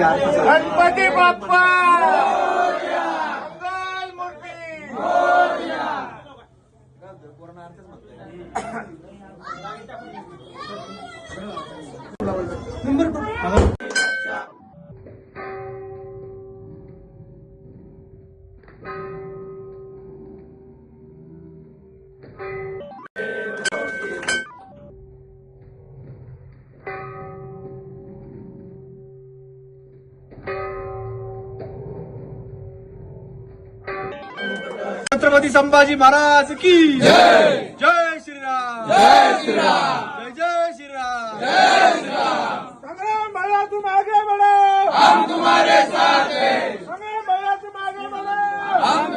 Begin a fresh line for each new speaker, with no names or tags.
गणपती बाप्पा! मंगल मूर्ती!
छत्रपती संभाजी महाराज की जय जय श्रीराम जय श्रीराम जय जय श्रीराम
संग्राम भैया तुम आगे बढ़ो हम तुम्हारे साथ हैं संग्राम भैया तुम आगे बढ़ो हम